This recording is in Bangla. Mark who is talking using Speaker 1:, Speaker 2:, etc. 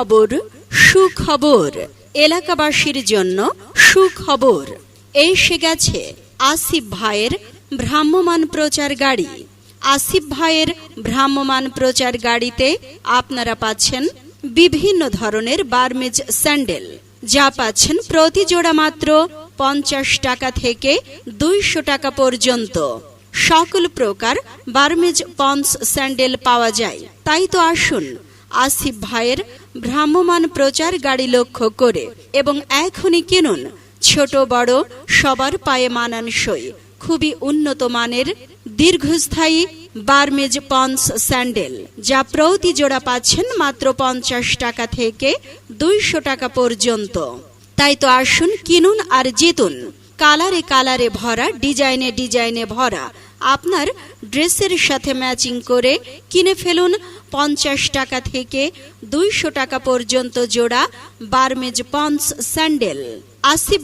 Speaker 1: সুখবর সুখবর। এলাকাবাসীর জন্য সুখবর। এসে গেছে আসিফ ভাইয়ের ভ্রাম্যমান প্রচার গাড়ি। আসিফ ভাইয়ের ভ্রাম্যমান প্রচার গাড়িতে আপনারা পাচ্ছেন বিভিন্ন ধরনের বার্মেজ স্যান্ডেল। যা পাচ্ছেন প্রতি জোড়া মাত্র পঞ্চাশ টাকা থেকে দুইশো টাকা পর্যন্ত। সকল প্রকার বার্মেজ পন্স স্যান্ডেল পাওয়া যায়। তাই তো আসুন আসিফ ভাইয়ের ভ্রাম্যমান প্রচার গাড়ি লক্ষ্য করে এবং এখনই কিনুন। ছোট, বড়, সবার পায়ে মানানসই, খুবই উন্নত মানের, দীর্ঘস্থায়ী বার্মেজ পন্স স্যান্ডেল, যা প্রতি জোড়া পাচ্ছেন মাত্র পঞ্চাশ টাকা থেকে দুইশো টাকা পর্যন্ত। তাই তো আসুন, কিনুন আর জিতুন। কালারে কালারে ভরা, ডিজাইনে ডিজাইনে ভরা। আপনার ড্রেসের সাথে ম্যাচিং করে কিনে ফেলুন। পঞ্চাশ টাকা থেকে দুইশো টাকা পর্যন্ত জোড়া বার্মেজ পন্স স্যান্ডেল। আসিফ